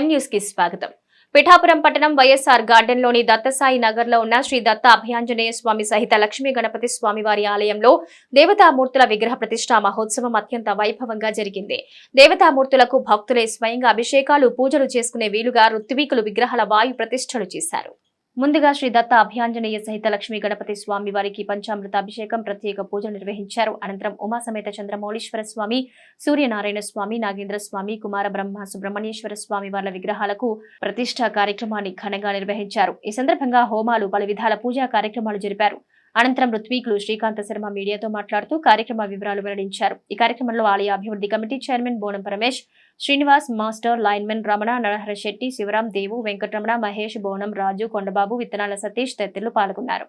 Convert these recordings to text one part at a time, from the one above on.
ఎం న్యూస్కి స్వాగతం. పిఠాపురం పట్టణం వైఎస్ఆర్ గార్డెన్లోని దత్తసాయి నగర్లో ఉన్న శ్రీ దత్త అభయాంజనేయ స్వామి సహిత లక్ష్మీ గణపతి స్వామి వారి ఆలయంలో దేవతామూర్తుల విగ్రహ ప్రతిష్ఠా మహోత్సవం అత్యంత వైభవంగా జరిగింది. దేవతామూర్తులకు భక్తులే స్వయంగా అభిషేకాలు పూజలు చేసుకునే వీలుగా ఋత్వికులు విగ్రహాల వాయు ప్రతిష్టలు చేశారు. ముందుగా శ్రీ దత్త అభయాంజనేయ సహిత లక్ష్మీ గణపతి స్వామి వారికి పంచామృత అభిషేకం ప్రత్యేక పూజలు నిర్వహించారు. అనంతరం ఉమాసమేత చంద్రమౌళీశ్వర స్వామి సూర్యనారాయణ స్వామి నాగేంద్ర స్వామి కుమార బ్రహ్మ సుబ్రహ్మణ్యేశ్వర స్వామి వార్ల విగ్రహాలకు ప్రతిష్ఠా కార్యక్రమాన్ని ఘనంగా నిర్వహించారు. ఈ సందర్భంగా హోమాలు పలు విధాల పూజా కార్యక్రమాలు జరిపారు. అనంతరం ఋత్వీకులు శ్రీకాంత శర్మ మీడియాతో మాట్లాడుతూ కార్యక్రమ వివరాలు వెల్లడించారు ఈ కార్యక్రమంలో ఆలయ అభివృద్ధి committee chairman Bonam Paramesh Srinivas master lineman Ramana Narahara Shetty Sivaram Devu Venkataramana Mahesh బోనం రాజు కొండబాబు విత్తనాల సతీష్ తదితరులు పాల్గొన్నారు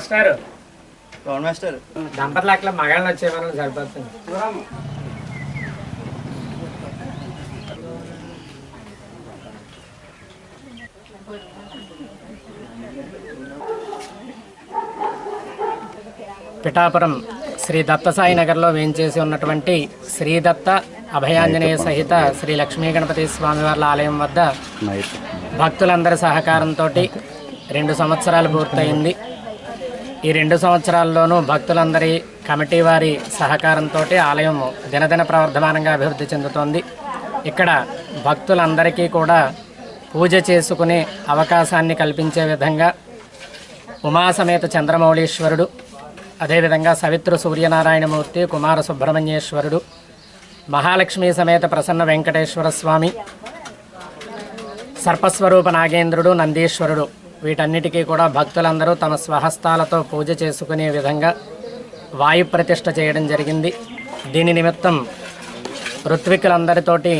మాస్టర్ పవన్ మాస్టర్ దంపతులు అట్లా వచ్చేవాళ్ళని సరిపోతుంది. పిఠాపురం శ్రీ దత్తసాయి నగర్లో వేంచేసి ఉన్నటువంటి శ్రీ దత్త అభయాంజనేయ సహిత శ్రీ లక్ష్మీ గణపతి స్వామివార్ల ఆలయం వద్ద భక్తులందరి సహకారంతో రెండు సంవత్సరాలు పూర్తయింది. ఈ రెండు సంవత్సరాల్లోనూ భక్తులందరి కమిటీ వారి సహకారంతో ఆలయం దినదిన ప్రవర్ధమానంగా అభివృద్ధి చెందుతోంది. ఇక్కడ భక్తులందరికీ కూడా పూజ చేసుకునే అవకాశాన్ని కల్పించే విధంగా ఉమాసమేత చంద్రమౌళీశ్వరుడు అదేవిధంగా సవిత్ర సూర్యనారాయణమూర్తి కుమార సుబ్రహ్మణ్యేశ్వరుడు మహాలక్ష్మి సమేత ప్రసన్న వెంకటేశ్వర స్వామి సర్పస్వరూప నాగేంద్రుడు నందీశ్వరుడు వీటన్నిటికీ కూడా భక్తులందరూ తమ స్వహస్తాలతో పూజ చేసుకునే విధంగా వాయు ప్రతిష్ఠ చేయడం జరిగింది. దీని నిమిత్తం ఋత్వికులందరితోటి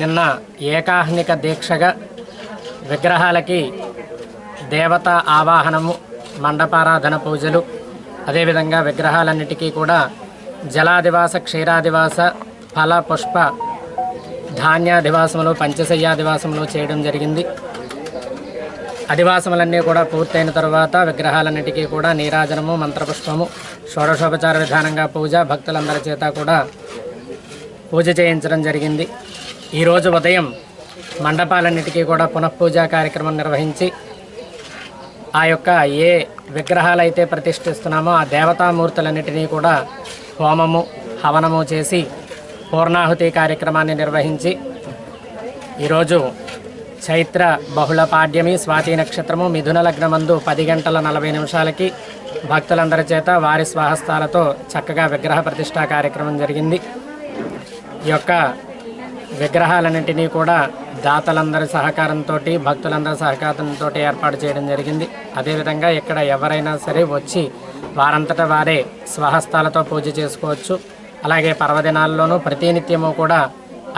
నిన్న ఏకాహ్నిక దీక్షగా విగ్రహాలకి దేవత ఆవాహనము మండపారాధన పూజలు అదేవిధంగా విగ్రహాలన్నిటికీ కూడా జలాదివాస క్షీరాదివాస ఫల పుష్ప ధాన్యాధివాసములు పంచశయ్యాదివాసములు చేయడం జరిగింది. అధివాసములన్నీ కూడా పూర్తయిన తర్వాత విగ్రహాలన్నిటికీ కూడా నీరాజనము మంత్రపుష్పము షోడశోపచార విధానంగా పూజ భక్తులందరి చేత కూడా పూజ చేయించడం జరిగింది. ఈరోజు ఉదయం మండపాలన్నిటికీ కూడా పునఃపూజా కార్యక్రమం నిర్వహించి ఆ యొక్క ఏ విగ్రహాలు అయితే ప్రతిష్ఠిస్తున్నామో ఆ దేవతామూర్తులన్నిటినీ కూడా హోమము హవనము చేసి పూర్ణాహుతి కార్యక్రమాన్ని నిర్వహించి ఈరోజు చైత్ర బహుళ పాడ్యమి స్వాతి నక్షత్రము మిథున లగ్నమందు పది గంటల నలభై నిమిషాలకి భక్తులందరి చేత వారి స్వాహస్థాలతో చక్కగా విగ్రహ ప్రతిష్టా కార్యక్రమం జరిగింది. ఈ యొక్క విగ్రహాలన్నింటినీ కూడా దాతలందరి సహకారంతో భక్తులందరి సహకారంతో ఏర్పాటు చేయడం జరిగింది. అదేవిధంగా ఇక్కడ ఎవరైనా సరే వచ్చి వారంతట వారే స్వహస్తాలతో పూజ చేసుకోవచ్చు. అలాగే పర్వదినాల్లోనూ ప్రతినిత్యము కూడా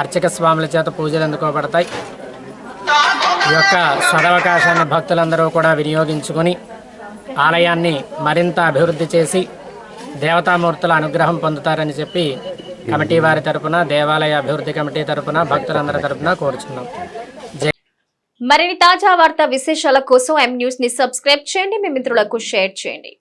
అర్చక స్వాముల చేత పూజలు అందుకోబడతాయి. ఈ యొక్క సదవకాశాన్ని భక్తులందరూ కూడా వినియోగించుకొని ఆలయాన్ని మరింత అభివృద్ధి చేసి దేవతామూర్తుల అనుగ్రహం పొందుతారని చెప్పి కమిటీ వారి తరపున దేవాలయ అభివృద్ధి కమిటీ తరపున భక్తులందరి తరపున కోరుచున్నాం. జై మరిన్ని తాజా వార్త విశేషాల కోసం ఎం న్యూస్ని సబ్స్క్రైబ్ చేయండి. మీ మిత్రులకు షేర్ చేయండి.